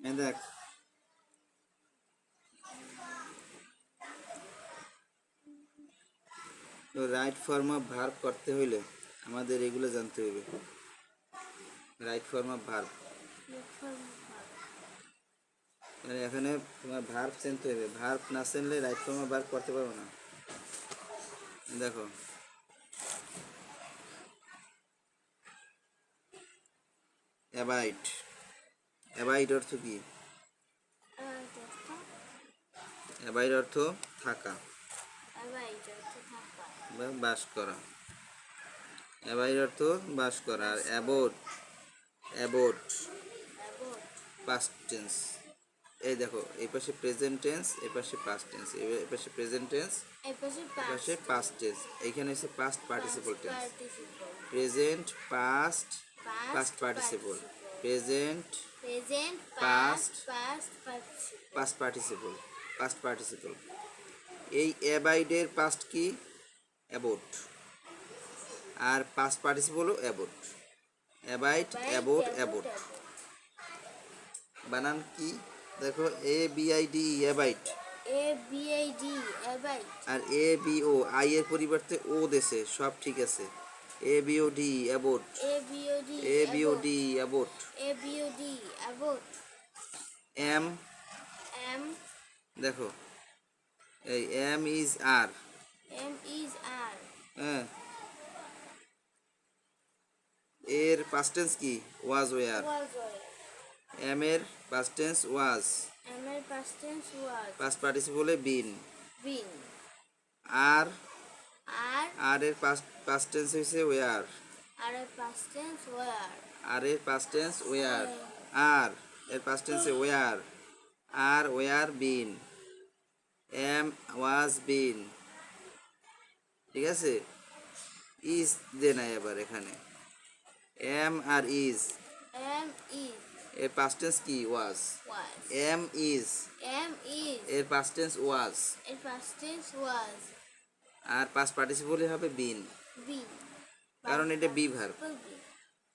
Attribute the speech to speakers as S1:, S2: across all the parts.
S1: দেখ। তো right form of verb করতে হইলে আমাদের এগুলো জানতে হবে রাইট ফর্ম অফ ভার্ব মানে এখানে তোমার ভার্ব চেনতে হবে ভার্ব না চেনলে রাইট ফর্ম অফ ভার্ব করতে পারব না। দেখো। অ্যাবাইট অ্যাবাইট অর্থ কি? অ্যাবাইট অর্থ থাকা। বা বাস করা। অ্যাবাইট অর্থ বাস করা। আর অ্যাবোট অ্যাবোট পাস্ট টেন্স এই দেখো এই পাশে প্রেজেন্ট টেন্স এই পাশে পাস্ট টেন্স এই পাশে প্রেজেন্ট টেন্স এই পাশে পাস্ট টেন্স এইখানে হচ্ছে past participle tense present past past participle present
S2: Present,
S1: Past.
S2: past, past,
S1: past participle past participle এই অ্যাবাইডের পাস্ট কি? অ্যাবোট আর পাস্ট পার্টিসিপলও অ্যাবোট অ্যাবাইড অ্যাবোট অ্যাবোট বানান কি? দেখো A B I D abide
S2: A B I D abide.
S1: আর A B O I এর পরিবর্তে ও দেশে সব ঠিক আছে। A B O D abode
S2: A B O D
S1: A B O
S2: abode.
S1: D abode
S2: A B O D abode.
S1: Am
S2: M.
S1: দেখো এই am is are
S2: M is R.
S1: হ্যাঁ। এর পাস্ট টেন্স কি?
S2: Was or
S1: am এর past tense was
S2: M এর past tense was.
S1: Past পার্টিসিপলে been
S2: been.
S1: আর
S2: R
S1: are এর পাস্ট পাস্ট টেন্স হয়েছে ওয়ার
S2: R এর past tense were.
S1: আর এর পাস্ট টেন্স ওয়ার আর এর পাস্ট টেন্সে were are were been am was been ঠিক আছে? ইজ দে নাই এবার এখানে। Am R is
S2: M is
S1: এর পাস্ট টেন্স কি? Was
S2: was.
S1: Am is
S2: M is
S1: এর পাস্ট টেন্স ওয়াজ
S2: এর past tense was
S1: আর পাস্ট পার্টিসিপলে হবে বিন কারণ এটা বি ভার্ব
S2: Will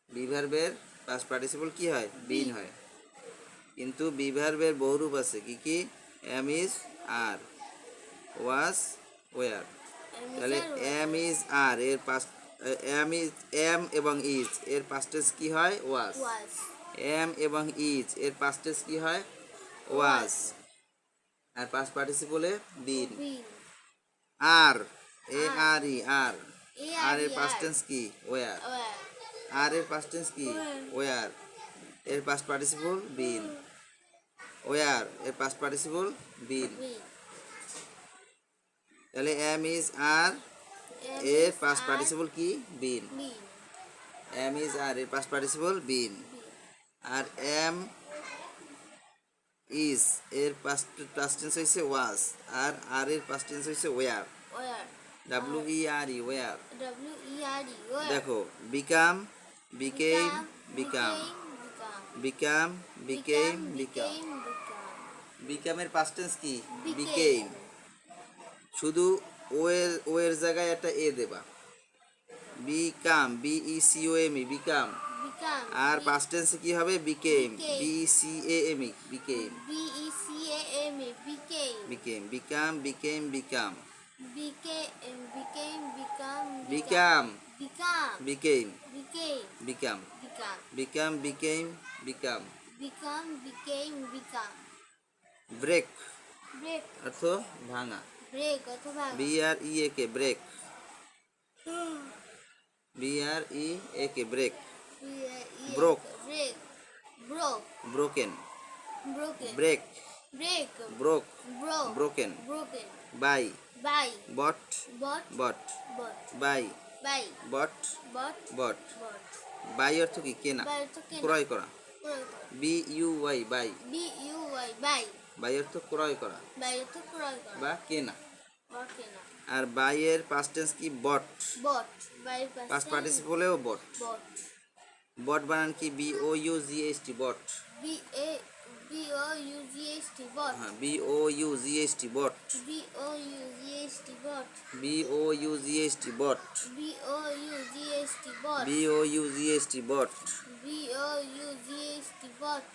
S1: বি ভার্বের পাস্ট পার্টিসিপল কি হয়? বিন হয়। কিন্তু বি ভার্বের বহুরূপ আছে কি কি? Am is are was were তাহলে এম ইজ আর এর পাস্ট এম ইজ এম এবং ইজ এর পাস্টেজ কি হয়? ওয়াজ এম এবং ইজ এর পাস্টেজ কি হয়? ওয়াজ আর পাস্ট পার্টিসিপলে বিন. আর এ আর ই আর। আর এর পাস্ট. টেন্স কি? ওয়ার আর এর পাস্ট টেন্স কি? ওয়ার এর পাস্ট পার্টিসিপল বিন ওয়ার এর পাস্ট পার্টিসিপল বিন তাহলে এম ইজ আর এর পাস্ট পার্টিসিপল কি? বিন এম ইজ আর এর পাস্ট পার্টিসিপল বিন আর এম ইজ এর পাস্ট পাস্ট টেন্স হয়েছে ওয়াজ আর আর এর past tense were
S2: Were.
S1: W E R E
S2: W E R E. Were.
S1: দেখো become became
S2: Become.
S1: Become
S2: Became.
S1: Become became become. বিকামের past tense কি
S2: Became.
S1: Became শুধু O এর O এর জায়গায় একটা এ দেবা become B E C O M E become. আর
S2: B-
S1: past টেন্সে কি হবে became
S2: Became.
S1: B C A M E became
S2: B E C A M E. Became.
S1: Became become became become
S2: Became. Became. Become.
S1: Become
S2: Become.
S1: Became
S2: Became.
S1: Become
S2: Become.
S1: Become became become
S2: Become. Became. Become.
S1: Break
S2: Break.
S1: অর্থ ভাঙা
S2: Break. অথবা
S1: B R E A K break B R E A K break. Broken. Break. Broke
S2: Broke.
S1: Broken
S2: Broken.
S1: Buy
S2: By.
S1: Bought. Bought
S2: Bought.
S1: Buy
S2: By.
S1: Bought. Bought
S2: Bought.
S1: Buy অর্থ কি কেনা। ক্রয় করা। B U Y buy
S2: B U Y. By.
S1: Buy অর্থ ক্রয় করা
S2: By to ক্রয় করা।
S1: বা কেনা
S2: বা কেনা।
S1: আর বাইয়ের পাস্ট টেন্স কি বট.
S2: By past
S1: পাস্ট পার্টিসিপলেও বট
S2: Bought.
S1: বট বানান কি B O U G H T bought
S2: B A B O U G H T. Bought.
S1: হ্যাঁ B O U G H T bought
S2: B O U G H T. Bought.
S1: B O U G H T bought
S2: B O U G H T. Bought.
S1: B O U G H T bought
S2: B O U G H T. Bought.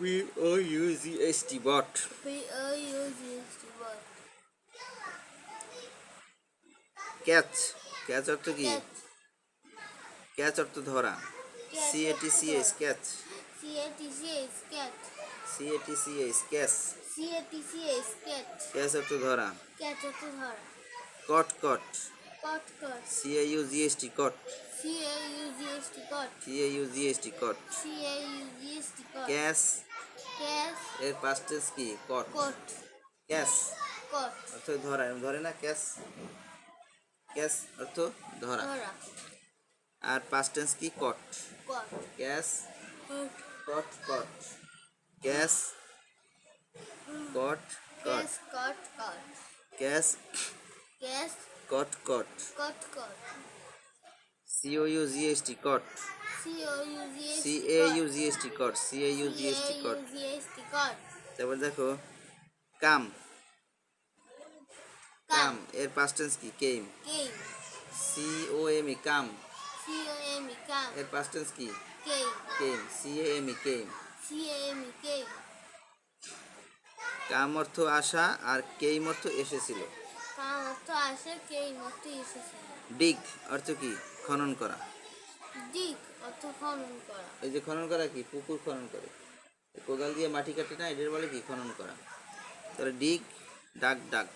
S1: B O U G H T bought
S2: B O U G H T bot.
S1: Catch catch অর্থ কি. Catch অর্থ ধরা C A T C H catch
S2: C A T C H cat.
S1: C A T C H catch
S2: C A T C H cat.
S1: Catch অর্থ ধরা
S2: catch অর্থ ধরা
S1: caught caught
S2: Cot cot.
S1: C A U G H T caught
S2: C A U G H T cot.
S1: C A U G H T caught
S2: C A U G H T cot.
S1: Catch
S2: Cat.
S1: এর past tense কি caught
S2: caught
S1: catch
S2: কট
S1: অর্থ ধরা ধরে না catch catch অর্থ ধরা
S2: ধরা
S1: আর past tense কি? Caught
S2: Cot.
S1: Caught caught catch caught caught. Catch
S2: Case
S1: caught caught
S2: cot. Cot.
S1: C O U G H T caught C A U G H T caught C A U G H T caught. তারপর দেখো come. Come. এর past tense কি? Came. C O M E come.
S2: C O M E come.
S1: এর past tense কি?
S2: Came.
S1: Came C A M E came
S2: C A M E came.
S1: Come অর্থ আসা আর came অর্থ এসেছিল।
S2: কাম অর্থ আসে কেই মতো এসেছিল।
S1: ডিগ অর্থ কি? খনন করা।
S2: দিক অর্থ খনন করা।
S1: এই যে খনন করা কি? পুকুর খনন করে। কোদাল দিয়ে মাটি কাটে না এদের বলে কি? খনন করা। তাহলে ডিগ ডাক ডাক।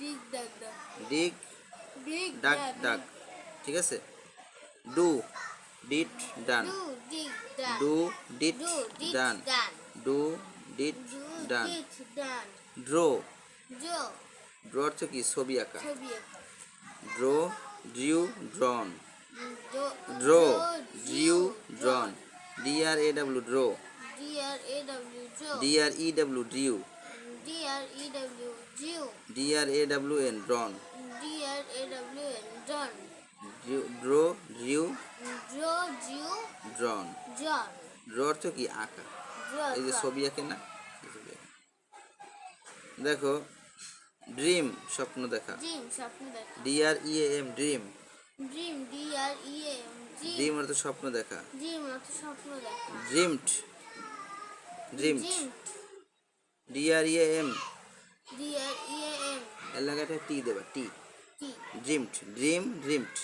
S2: দিক ডাক ডাক।
S1: ডিগ ডাক। ডাক। ঠিক আছে? ডু ডিট ডান
S2: ডু দিক ডাক
S1: ডু ডিট
S2: ডু দিক
S1: done do did
S2: do
S1: done draw draw অর্থ কি? ছবি আঁকা. Draw drew drawn draw drew drawn D R A W draw
S2: D R
S1: E W drew
S2: D R
S1: A W N drawn
S2: D R A W N John
S1: draw drew
S2: draw জিও
S1: drawn
S2: জন
S1: draw অর্থ কি? আঁকা। এই যে ছবি আঁকে না। দেখো ড্রিম স্বপ্ন দেখা।
S2: ড্রিম স্বপ্ন দেখা।
S1: D R E M dream
S2: dream D R E M dream
S1: অর্থ স্বপ্ন দেখা।
S2: ড্রিম অর্থ স্বপ্ন দেখা।
S1: Dreamed dreamed
S2: dream
S1: D R E M
S2: D R E M
S1: এর লাগাটা টি দেবা T
S2: T
S1: dreamed dream dreamed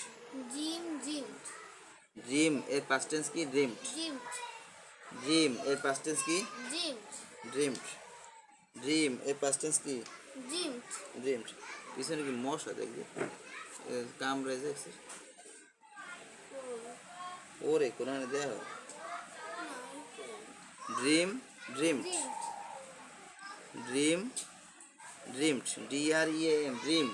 S2: dream dream
S1: dream এর পাস্ট টেন্স কি? ড্রিমড
S2: ড্রিম
S1: ড্রিম এর পাস্ট টেন্স কি?
S2: ড্রিম
S1: ড্রিমড ড্রিম এর পাস্ট টেন্স কি?
S2: Dream
S1: dreamed পিছনে কি মশা দেখবে? কামড়ে দেখছিস ওরে কোরআনে দেয়া dream dreamed
S2: dream
S1: dream dreamed D R E M dream